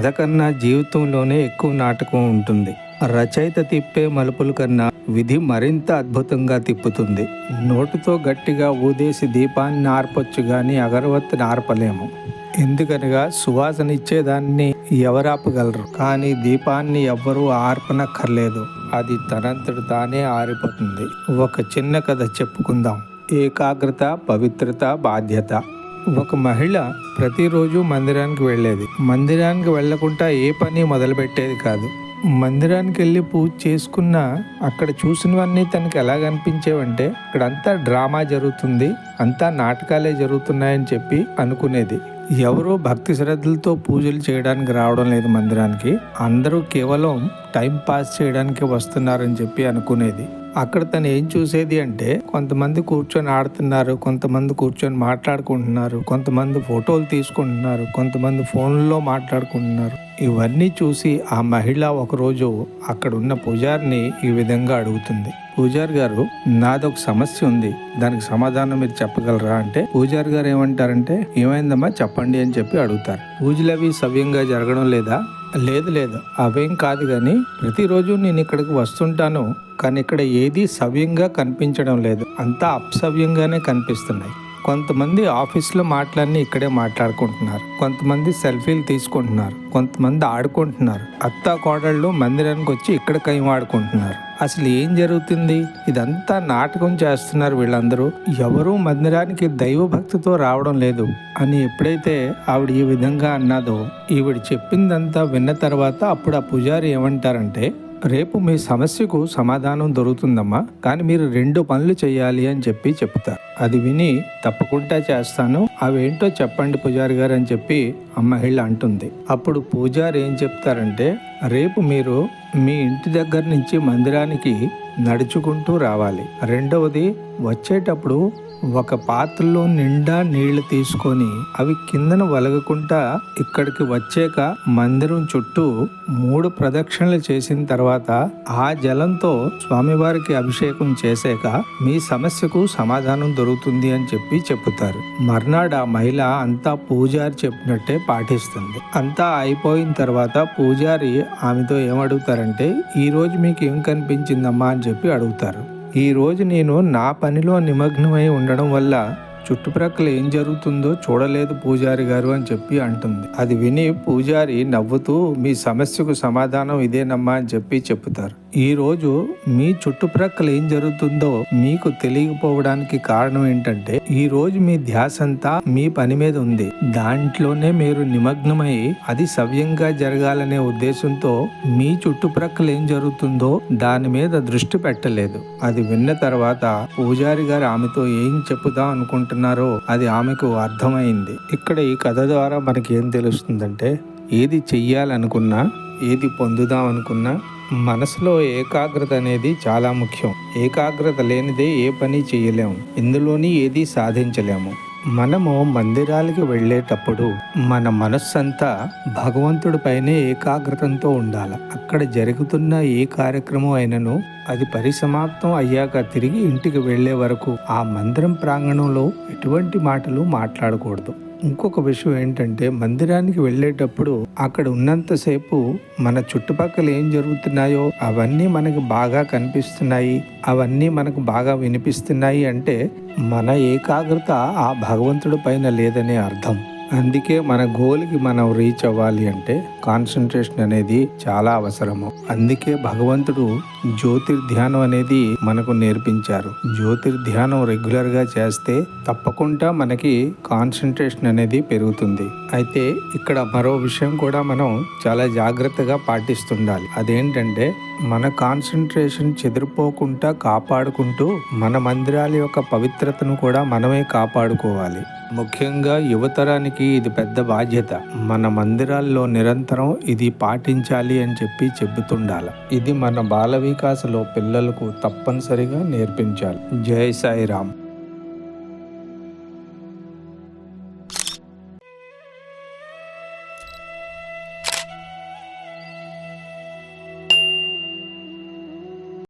కథ కన్నా జీవితంలోనే ఎక్కువ నాటకం ఉంటుంది. రచయిత తిప్పే మలుపుల కన్నా విధి మరింత అద్భుతంగా తిప్పుతుంది. నోటుతో గట్టిగా ఊదేసి దీపాన్ని ఆర్పొచ్చు గాని అగరవత్తి ఆర్పలేము. ఎందుకనగా సువాసన ఇచ్చేదాన్ని ఎవరాపగలరు? కానీ దీపాన్ని ఎవ్వరూ ఆర్పనక్కర్లేదు. అది తనంతట తానే ఆరిపోతుంది. ఒక చిన్న కథ చెప్పుకుందాం. ఏకాగ్రత పవిత్రత బాధ్యత. ఒక మహిళ ప్రతిరోజు మందిరానికి వెళ్ళేది. మందిరానికి వెళ్ళకుండా ఏ పని మొదలుపెట్టేది కాదు. మందిరానికి వెళ్ళి పూజ చేసుకున్న అక్కడ చూసినవన్నీ తనకి ఎలా కనిపించేవంటే ఇక్కడంతా డ్రామా జరుగుతుంది అంతా నాటకాలే జరుగుతున్నాయని చెప్పి అనుకునేది. ఎవరో భక్తి శ్రద్ధలతో పూజలు చేయడానికి రావడం లేదు మందిరానికి. అందరూ కేవలం టైం పాస్ చేయడానికి వస్తున్నారని చెప్పి అనుకునేది. అక్కడ తను ఏం చూసేది అంటే కొంతమంది కూర్చొని ఆడుతున్నారు కొంతమంది కూర్చొని మాట్లాడుకుంటున్నారు కొంతమంది ఫోటోలు తీసుకుంటున్నారు కొంతమంది ఫోన్లో మాట్లాడుకుంటున్నారు. ఇవన్నీ చూసి ఆ మహిళ ఒకరోజు అక్కడ ఉన్న పూజారిని ఈ విధంగా అడుగుతుంది. పూజారి గారు నాదొక సమస్య ఉంది దానికి సమాధానం మీరు చెప్పగలరా? అంటే పూజారి గారు ఏమంటారంటే ఏమైందమ్మా చెప్పండి అని చెప్పి అడుగుతారు. పూజలు అవి సవ్యంగా జరగడం లేదా? లేదు లేదు. అవేం కాదు కానీ ప్రతిరోజు నేను ఇక్కడికి వస్తుంటాను కానీ ఇక్కడ ఏది సవ్యంగా కనిపించడం లేదు. అంతా అప్సవ్యంగానే కనిపిస్తున్నాయి. కొంతమంది ఆఫీస్లో మాటలన్నీ ఇక్కడే మాట్లాడుకుంటున్నారు. కొంతమంది సెల్ఫీలు తీసుకుంటున్నారు. కొంతమంది ఆడుకుంటున్నారు. అత్త కోడళ్ళు మందిరానికి వచ్చి ఇక్కడ కైం ఆడుకుంటున్నారు. అసలు ఏం జరుగుతుంది? ఇదంతా నాటకం చేస్తున్నారు వీళ్ళందరూ. ఎవరూ మందిరానికి దైవభక్తితో రావడం లేదు అని ఎప్పుడైతే ఆవిడ ఈ విధంగా అన్నదో ఈవిడ చెప్పిందంతా విన్న తర్వాత అప్పుడు ఆ పూజారి ఏమంటారంటే రేపు మీ సమస్యకు సమాధానం దొరుకుతుందమ్మా కానీ మీరు రెండు పనులు చేయాలి అని చెప్పి చెప్తారు అది విని తప్పకుండా చేస్తాను. అవేంటో చెప్పండి పూజారి గారు అని చెప్పి ఆ అంటుంది. అప్పుడు పూజారి ఏం చెప్తారంటే రేపు మీరు మీ ఇంటి దగ్గర నుంచి మందిరానికి నడుచుకుంటూ రావాలి. రెండవది వచ్చేటప్పుడు ఒక పాత్రలో నిండా నీళ్ళు తీసుకొని అవి కిందన వలగకుండా ఇక్కడికి వచ్చాక మందిరం చుట్టూ మూడు ప్రదక్షిణలు చేసిన తర్వాత ఆ జలంతో స్వామివారికి అభిషేకం చేశాక మీ సమస్యకు సమాధానం దొరుకుతుంది అని చెప్పి చెప్తారు మర్నాడు ఆ మహిళ అంతా పూజారి చెప్పినట్టే పాటిస్తుంది. అంతా అయిపోయిన తర్వాత పూజారి ఆమెతో ఏమడుగుతారంటే ఈ రోజు మీకు ఏం కనిపించిందమ్మా? అని చెప్పి అడుగుతారు. ఈరోజు నేను నా పనిలో నిమగ్నమై ఉండడం వల్ల చుట్టుప్రక్కల ఏం జరుగుతుందో చూడలేదు పూజారి గారు అని చెప్పి అంటుంది. అది విని పూజారి నవ్వుతూ మీ సమస్యకు సమాధానం ఇదేనమ్మా అని చెప్పి చెప్తారు ఈరోజు మీ చుట్టుప్రక్కల ఏం జరుగుతుందో మీకు తెలియకపోవడానికి కారణం ఏంటంటే ఈ రోజు మీ ధ్యాస అంతా మీ పని మీద ఉంది. దాంట్లోనే మీరు నిమగ్నమై అది సవ్యంగా జరగాలనే ఉద్దేశంతో మీ చుట్టుప్రక్కల ఏం జరుగుతుందో దాని మీద దృష్టి పెట్టలేదు. అది విన్న తర్వాత పూజారి గారు ఆమెతో ఏం చెప్పుదాం అనుకుంటున్నారో అది ఆమెకు అర్థమైంది. ఇక్కడ ఈ కథ ద్వారా మనకి ఏం తెలుస్తుందంటే ఏది చెయ్యాలనుకున్నా ఏది పొందుదాం అనుకున్నా మనసులో ఏకాగ్రత అనేది చాలా ముఖ్యం. ఏకాగ్రత లేనిదే ఏ పని చేయలేము ఇందులోని ఏది సాధించలేము. మనము మందిరాలకి వెళ్ళేటప్పుడు మన మనస్సంతా భగవంతుడిపైనే ఏకాగ్రతంతో ఉండాలి. అక్కడ జరుగుతున్న ఏ కార్యక్రమం అయినను అది పరిసమాప్తం అయ్యాక తిరిగి ఇంటికి వెళ్ళే వరకు ఆ మందిరం ప్రాంగణంలో ఎటువంటి మాటలు మాట్లాడకూడదు. ఇంకొక విషయం ఏంటంటే మందిరానికి వెళ్ళేటప్పుడు అక్కడ ఉన్నంతసేపు మన చుట్టుపక్కల ఏం జరుగుతున్నాయో అవన్నీ మనకు బాగా కనిపిస్తున్నాయి అవన్నీ మనకు బాగా వినిపిస్తున్నాయి అంటే మన ఏకాగ్రత ఆ భగవంతుడి పైన లేదనే అర్థం. అందుకే మన గోల్కి మనం రీచ్ అవ్వాలి అంటే కాన్సన్ట్రేషన్ అనేది చాలా అవసరము. అందుకే భగవంతుడు జ్యోతిర్ధ్యానం అనేది మనకు నేర్పించారు. జ్యోతిర్ధ్యానం రెగ్యులర్గా చేస్తే తప్పకుండా మనకి కాన్సన్ట్రేషన్ అనేది పెరుగుతుంది. అయితే ఇక్కడ మరో విషయం కూడా మనం చాలా జాగ్రత్తగా పాటిస్తుండాలి. అదేంటంటే మన కాన్సన్ట్రేషన్ చెదిరిపోకుండా కాపాడుకుంటూ మన మందిరాల యొక్క పవిత్రతను కూడా మనమే కాపాడుకోవాలి. ముఖ్యంగా యువతరానికి ఇది పెద్ద బాధ్యత. మన మందిరాల్లో నిరంతరం ఇది పాటించాలి అని చెప్పి ఉండాలి. ఇది మన బాల వికాసలో పిల్లలకు తప్పనిసరిగా నేర్పించాలి. జై సాయిరామ్.